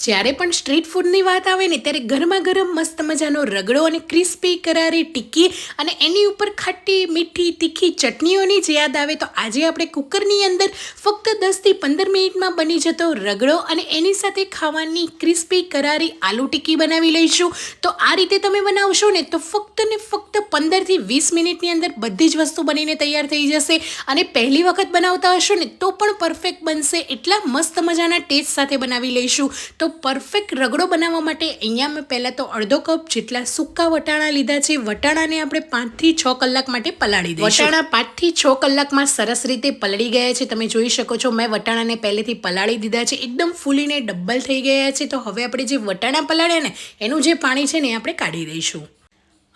જ્યારે પણ સ્ટ્રીટ ફૂડની વાત આવે ને, ત્યારે ગરમા ગરમ મસ્ત મજાનો રગડો અને ક્રિસ્પી કરારી ટિક્કી અને એની ઉપર ખાટી મીઠી તીખી ચટણીઓની જ યાદ આવે, તો આજે આપણે કુકરની અંદર ફક્ત દસથી પંદર મિનિટમાં બની જતો રગડો અને એની સાથે ખાવાની ક્રિસ્પી કરારી આલુ ટિક્કી બનાવી લઈશું. તો આ રીતે તમે બનાવશો ને, તો ફક્ત ને ફક્ત પંદરથી વીસ મિનિટની અંદર બધી જ વસ્તુ બનીને તૈયાર થઈ જશે. અને પહેલી વખત બનાવતા હશો ને, તો પણ પરફેક્ટ બનશે. એટલા મસ્ત મજાના ટેસ્ટ સાથે બનાવી લઈશું. તો પરફેક્ટ રગડો બનાવવા માટે અહીંયા મેં પહેલાં તો અડધો કપ જેટલા સૂકા વટાણા લીધા છે. વટાણાને આપણે પાંચથી છ કલાક માટે પલાળી દઈશું. વટાણા પાંચથી છ કલાકમાં સરસ રીતે પલળી ગયા છે. તમે જોઈ શકો છો, મેં વટાણાને પહેલેથી પલાળી દીધા છે. એકદમ ફૂલીને ડબ્બલ થઈ ગયા છે. તો હવે આપણે જે વટાણા પલાળ્યા ને, એનું જે પાણી છે ને એ આપણે કાઢી દઈશું.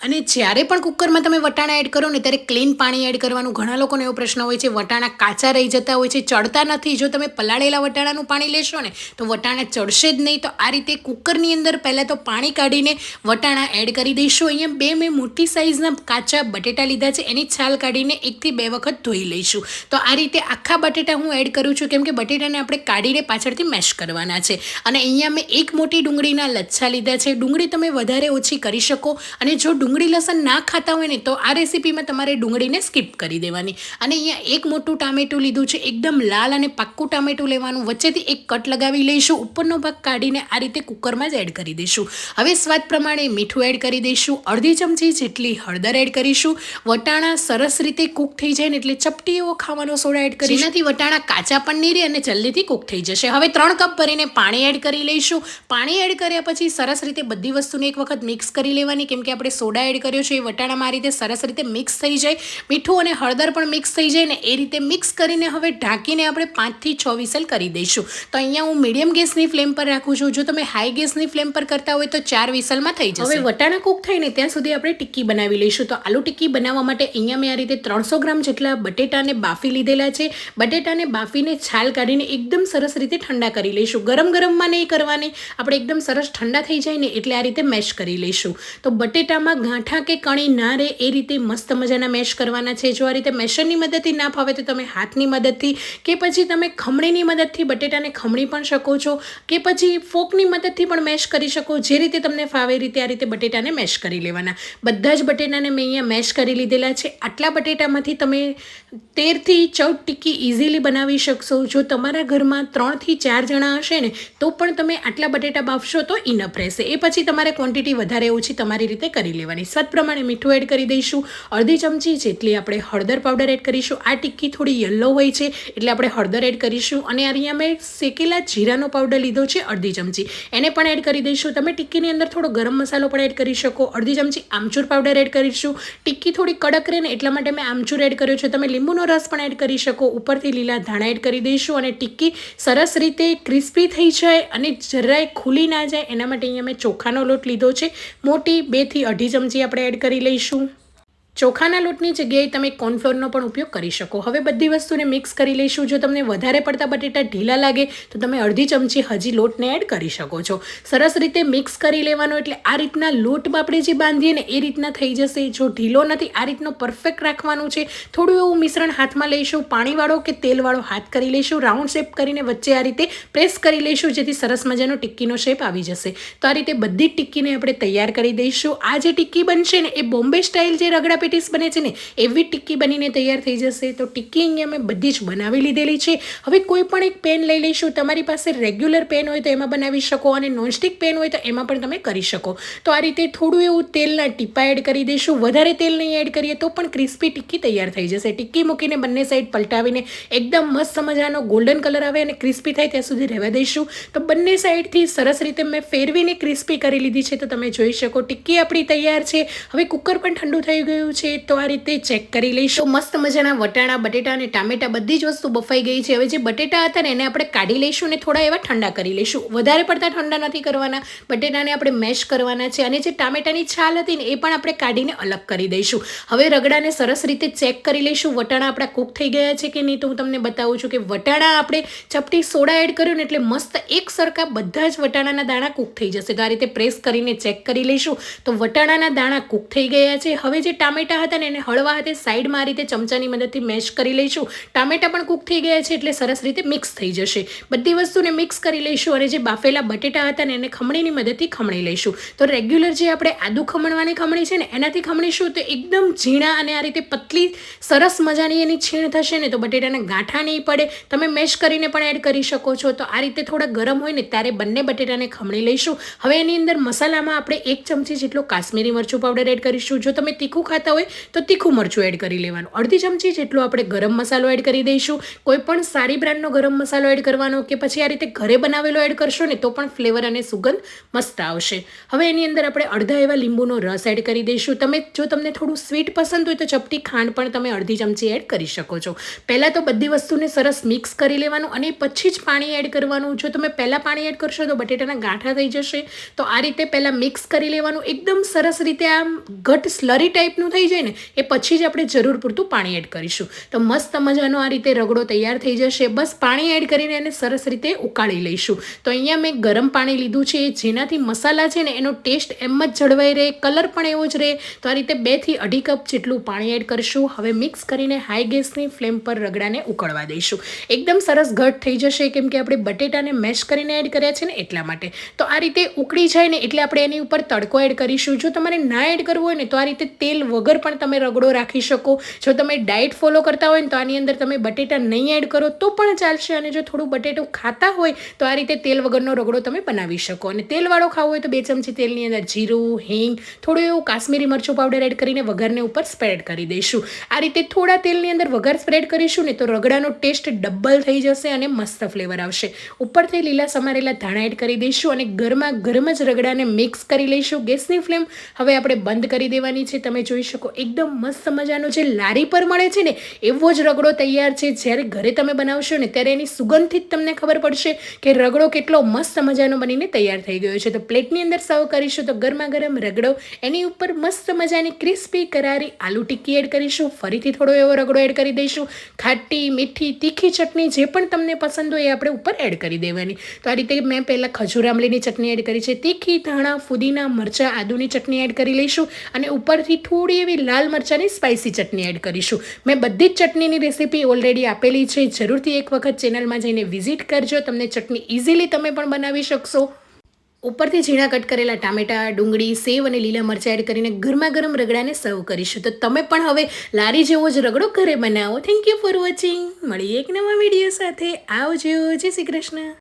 અને જ્યારે પણ કુકરમાં તમે વટાણા એડ કરો ને ત્યારે ક્લીન પાણી એડ કરવાનું. ઘણા લોકોને એવો પ્રશ્ન હોય છે, વટાણા કાચા રહી જતા હોય છે, ચડતા નથી. જો તમે પલાળેલા વટાણાનું પાણી લેશો ને, તો વટાણા ચડશે જ નહીં. તો આ રીતે કુકરની અંદર પહેલાં તો પાણી કાઢીને વટાણા એડ કરી દઈશું. અહીંયા બે મેં મોટી સાઇઝના કાચા બટેટા લીધા છે, એની છાલ કાઢીને એકથી બે વખત ધોઈ લઈશું. તો આ રીતે આખા બટેટા હું એડ કરું છું, કેમ કે બટેટાને આપણે કાઢીને પાછળથી મેશ કરવાના છે. અને અહીંયા મેં એક મોટી ડુંગળીના લચ્છા લીધા છે. ડુંગળી તમે વધારે ઓછી કરી શકો. અને જો ડુંગળી લસણ ના ખાતા હોય ને, તો આ રેસીપીમાં તમારે ડુંગળીને સ્કીપ કરી દેવાની. અને અહીંયા એક મોટું ટામેટું લીધું છે, એકદમ લાલ અને પાક્કું ટામેટું લેવાનું. વચ્ચેથી એક કટ લગાવી લઈશું. ઉપરનો ભાગ કાઢીને આ રીતે કુકરમાં જ એડ કરી દઈશું. હવે સ્વાદ પ્રમાણે મીઠું એડ કરી દઈશું. અડધી ચમચી જેટલી હળદર એડ કરીશું. વટાણા સરસ રીતે કૂક થઈ જાય ને, એટલે ચપટી એવો ખાવાનો સોડા એડ કરી જેનાથી વટાણા કાચા પણ નહીં રહે અને જલ્દીથી કૂક થઈ જશે. હવે ત્રણ કપ ભરીને પાણી એડ કરી લઈશું. પાણી એડ કર્યા પછી સરસ રીતે બધી વસ્તુને એક વખત મિક્સ કરી લેવાની, કેમ કે આપણે સોડા એડ કર્યો છે, એ વટાણામાં આ રીતે સરસ રીતે મિક્સ થઈ જાય. મીઠું અને હળદર પણ મિક્સ થઈ જાય ને એ રીતે મિક્સ કરીને હવે ઢાંકીને આપણે પાંચથી છ વિસલ કરી દઈશું. તો અહીંયા હું મીડિયમ ગેસની ફ્લેમ પર રાખું છું. જો તમે હાઈ ગેસની ફ્લેમ પર કરતા હોય તો ચાર વિસલમાં થઈ જશે. હવે વટાણા કૂક થાય ને ત્યાં સુધી આપણે ટિક્કી બનાવી લઈશું. તો આલુ ટિક્કી બનાવવા માટે અહીંયા મેં આ રીતે ત્રણસો ગ્રામ જેટલા બટેટાને બાફી લીધેલા છે. બટેટાને બાફીને છાલ કાઢીને એકદમ સરસ રીતે ઠંડા કરી લઈશું. ગરમ ગરમમાં નહીં કરવાની. આપણે એકદમ સરસ ઠંડા થઈ જાય ને એટલે આ રીતે મેશ કરી લઈશું. તો બટેટામાં ગાંઠા કે કણી ના રહે એ રીતે મસ્ત મજાના મેશ કરવાના છે. જો આ રીતે મેશરની મદદથી ના ફાવે તો તમે હાથની મદદથી કે પછી તમે ખમણીની મદદથી બટેટાને ખમણી પણ શકો છો કે પછી ફોકની મદદથી પણ મેશ કરી શકો. જે રીતે તમને ફાવે રીતે આ રીતે બટેટાને મેશ કરી લેવાના. બધા જ બટેટાને મેં અહીંયા મેશ કરી લીધેલા છે. આટલા બટેટામાંથી તમે તેરથી ચૌદ ટીકી ઇઝીલી બનાવી શકશો. જો તમારા ઘરમાં ત્રણથી ચાર જણા હશે ને, તો પણ તમે આટલા બટેટા બાફશો તો ઇનફ રહેશે. એ પછી તમારે ક્વોન્ટિટી વધારે ઓછી તમારી રીતે કરી લેવાની સ્વાદ પ્રમાણે મીઠું એડ કરી દઈશું. અડધી ચમચી જેટલી આપણે હળદર પાવડર એડ કરીશું. આ ટિક્કી થોડી યલો હોય છે, એટલે આપણે હળદર એડ કરીશું. અને અહીંયા મેં શેકેલા જીરાનો પાવડર લીધો છે, અડધી ચમચી. એને પણ એડ કરી દઈશું. તમે ટિક્કીની અંદર થોડો ગરમ મસાલો પણ એડ કરી શકો. અડધી ચમચી આમચૂર પાવડર એડ કરીશું. ટિક્કી થોડી કડક રહે ને, એટલા માટે મેં આમચૂર એડ કર્યો છે. તમે લીંબુનો રસ પણ એડ કરી શકો. ઉપરથી લીલા ધાણા એડ કરી દઈશું અને ટિક્કી સરસ રીતે ક્રિસ્પી થઈ જાય અને જરાય ખુલી ના જાય. એના માટે અહીંયા મેં ચોખાનો લોટ લીધો છે. મોટી બેથી અઢી ચમચી આપણે એડ કરી લઈશું. ચોખાના લોટની જગ્યાએ તમે કોર્નફ્લોરનો પણ ઉપયોગ કરી શકો. હવે બધી વસ્તુને મિક્સ કરી લઈશું. જો તમને વધારે પડતા બટેટા ઢીલા લાગે, તો તમે અડધી ચમચી હજી લોટને એડ કરી શકો છો. સરસ રીતે મિક્સ કરી લેવાનો એટલે આ રીતના લોટમાં આપણે જે બાંધીએ ને એ રીતના થઈ જશે. જો ઢીલો નથી, આ રીતનો પરફેક્ટ રાખવાનું છે. થોડું એવું મિશ્રણ હાથમાં લઈશું. પાણીવાળો કે તેલવાળો હાથ કરી લઈશું. રાઉન્ડ શેપ કરીને વચ્ચે આ રીતે પ્રેસ કરી લઈશું, જેથી સરસ મજાનો ટિક્કીનો શેપ આવી જશે. તો આ રીતે બધી જ ટિક્કીને આપણે તૈયાર કરી દઈશું. આ જે ટિક્કી બનશે ને, એ બોમ્બે સ્ટાઇલ જે રગડા પેટીસ બને છે ને, એવી ટિક્કી બનીને તૈયાર થઈ જશે તો ટિક્કી અહીંયા મેં બધી જ બનાવી લીધેલી છે. હવે કોઈ પણ એક પેન લઈ લઈશું, તમારી પાસે રેગ્યુલર પેન હોય તો એમાં બનાવી શકો અને નોનસ્ટિક પેન હોય તો એમાં પણ તમે કરી શકો. તો આ રીતે થોડું એવું તેલના ટીપા એડ કરી દઈશું. વધારે તેલ નહીં એડ કરીએ તો પણ ક્રિસ્પી ટિક્કી તૈયાર થઈ જશે. ટિક્કી મૂકીને બંને સાઈડ પલટાવીને એકદમ મસ્ત મજાનો ગોલ્ડન કલર આવે અને ક્રિસ્પી થાય ત્યાં સુધી રહેવા દઈશું. તો બંને સાઈડથી સરસ રીતે મેં ફેરવીને ક્રિસ્પી કરી લીધી છે તો તમે જોઈ શકો. ટિક્કી આપણી તૈયાર છે. હવે કુકર પણ ઠંડુ થઈ ગયું છે તો આ રીતે ચેક કરી લઈશું. મસ્ત મજાના વટાણા, બટેટા અને ટામેટા બધી જ વસ્તુ બફાઈ ગઈ છે. હવે જે બટેટા હતા ને એને આપણે કાઢી લઈશું અને થોડા એવા ઠંડા કરી લઈશું. વધારે પડતા ઠંડા નથી કરવાના. બટેટાને આપણે મેશ કરવાના છે અને જે ટામેટાની છાલ હતી ને એ પણ આપણે કાઢીને અલગ કરી દઈશું. હવે રગડાને સરસ રીતે ચેક કરી લઈશું. વટાણા આપણા કૂક થઈ ગયા છે કે નહીં તો હું તમને બતાવું છું કે વટાણા આપણે ચપટી સોડા એડ કર્યું ને એટલે મસ્ત એક સરખા બધા જ વટાણાના દાણા કૂક થઈ જશે. તો આ રીતે પ્રેસ કરીને ચેક કરી લઈશું. તો વટાણાના દાણા કૂક થઈ ગયા છે. હવે જે ટામેટા ટામેટા હતા ને એને હળવા હાથે સાઈડમાં આ રીતે ચમચાની મદદથી મેશ કરી લઈશું. ટામેટા પણ કૂક થઈ ગયા છે એટલે સરસ રીતે મિક્સ થઈ જશે. બધી વસ્તુને મિક્સ કરી લઈશું અને જે બાફેલા બટેટા હતા ને એને ખમણીની મદદથી ખમણી લઈશું. તો રેગ્યુલર જે આપણે આદુ ખમણવાની ખમણી છે ને, એનાથી ખમણીશું તો એકદમ ઝીણા અને આ રીતે પતલી સરસ મજાની એની છીણ થશે ને તો બટેટાના ગાંઠા નહીં પડે. તમે મેશ કરીને પણ એડ કરી શકો છો. તો આ રીતે થોડા ગરમ હોય ને ત્યારે બંને બટેટાને ખમણી લઈશું. હવે એની અંદર મસાલામાં આપણે એક ચમચી જેટલો કાશ્મીરી મરચું પાવડર એડ કરીશું. જો તમે તીખું ખાતા હોય તો તીખું મરચું એડ કરી લેવાનું. અડધી ચમચી જેટલો આપણે ગરમ મસાલો એડ કરી દઈશું. કોઈ પણ સારી બ્રાન્ડનો ગરમ મસાલો એડ કરવાનો કે પછી આ રીતે ઘરે બનાવેલો એડ કરશો ને તો પણ ફ્લેવર અને સુગંધ મસ્ત આવશે. હવે એની અંદર આપણે અડધા એવા લીંબુનો રસ એડ કરી દઈશું. તમે જો તમને થોડું સ્વીટ પસંદ હોય તો ચપટી ખાંડ પણ તમે અડધી ચમચી એડ કરી શકો છો. પહેલાં તો બધી વસ્તુને સરસ મિક્સ કરી લેવાનું અને પછી જ પાણી એડ કરવાનું. જો તમે પહેલાં પાણી એડ કરશો તો બટેટાના ગાંઠા થઈ જશે. તો આ રીતે પહેલાં મિક્સ કરી લેવાનું. એકદમ સરસ રીતે આમ ઘટ સ્લરી ટાઈપનું થઈ જાય ને, એ પછી જ આપણે જરૂર પૂરતું પાણી એડ કરીશું. તો મસ્ત મજાનો આ રીતે રગડો તૈયાર થઈ જશે. બસ પાણી એડ કરીને એને સરસ રીતે ઉકાળી લઈશું. તો અહીંયા મેં ગરમ પાણી લીધું છે જેનાથી મસાલા છે ને, એનો ટેસ્ટ એમ જ જળવાઈ રહે કલર પણ એવો જ રહે. તો આ રીતે બેથી અઢી કપ જેટલું પાણી એડ કરીશું. હવે મિક્સ કરીને હાઈ ગેસની ફ્લેમ પર રગડાને ઉકળવા દઈશું. એકદમ સરસ ઘટ થઈ જશે, કેમ કે આપણે બટેટાને મેશ કરીને એડ કર્યા છે ને, એટલા માટે. તો આ રીતે ઉકળી જાય ને, એટલે આપણે એની ઉપર તડકો એડ કરીશું. જો તમારે ના એડ કરવું હોય ને, તો આ રીતે તેલ વગર પણ તમે રગડો રાખી શકો. જો તમે ડાયટ ફોલો કરતા હોય ને તો આની અંદર તમે બટેટા નહીં એડ કરો તો પણ ચાલશે. અને જો થોડું બટેટું ખાતા હોય તો આ રીતે તેલ વગરનો રગડો તમે બનાવી શકો. અને તેલવાળો ખાવો હોય તો બે ચમચી તેલની અંદર જીરું, હિંગ, થોડું એવું કાશ્મીરી મરચું પાવડર એડ કરીને વઘારને ઉપર સ્પ્રેડ કરી દઈશું. આ રીતે થોડા તેલની અંદર વઘાર સ્પ્રેડ કરીશું ને તો રગડાનો ટેસ્ટ ડબલ થઈ જશે અને મસ્ત ફ્લેવર આવશે. ઉપરથી લીલા સમારેલા ધાણા એડ કરી દઈશું અને ગરમા ગરમ જ રગડાને મિક્સ કરી લઈશું. ગેસની ફ્લેમ હવે આપણે બંધ કરી દેવાની છે. તમે જોઈ શકો એકદમ મસ્ત મજાનો જે લારી પર મળે છે ને, એવો જ રગડો તૈયાર છે. જ્યારે ઘરે તમે બનાવશો ને, ત્યારે એની સુગંધથી જ તમને ખબર પડશે કે રગડો કેટલો મસ્ત મજાનો બનીને તૈયાર થઈ ગયો છે. તો પ્લેટની અંદર સર્વ કરીશું તો ગરમા ગરમ રગડો, એની ઉપર મસ્ત મજાની ક્રિસ્પી કરારી આલુ ટિક્કી એડ કરીશું, ફરીથી થોડો એવો રગડો એડ કરી દઈશું, ખાટી, મીઠી, તીખી ચટણી જે પણ તમને પસંદ હોય એ આપણે ઉપર એડ કરી દેવાની. તો આ રીતે મેં પહેલાં ખજૂર આમલીની ચટણી એડ કરી છે, તીખી ધાણા, ફુદીના મરચાં, આદુની ચટણી એડ કરી લઈશું અને ઉપરથી થોડી એવી લાલ મરચાંની સ્પાઇસી ચટણી એડ કરીશું. મેં બધી જ ચટણીની રેસીપી ઓલરેડી આપેલી છે. જરૂરથી એક વખત ચેનલમાં જઈને વિઝિટ કરજો. તમને ચટણી ઇઝીલી તમે પણ બનાવી શકશો. ઉપરથી ઝીણા કટ કરેલા ટામેટા, ડુંગળી, સેવ અને લીલા મરચાં એડ કરીને ગરમા ગરમ રગડાને સર્વ કરીશું. તો તમે પણ હવે લારી જેવો જ રગડો ઘરે બનાવો. થેન્ક યુ ફોર વોચિંગ મળીએ એક નવા વીડિયો સાથે. આવજો. જય શ્રી કૃષ્ણ.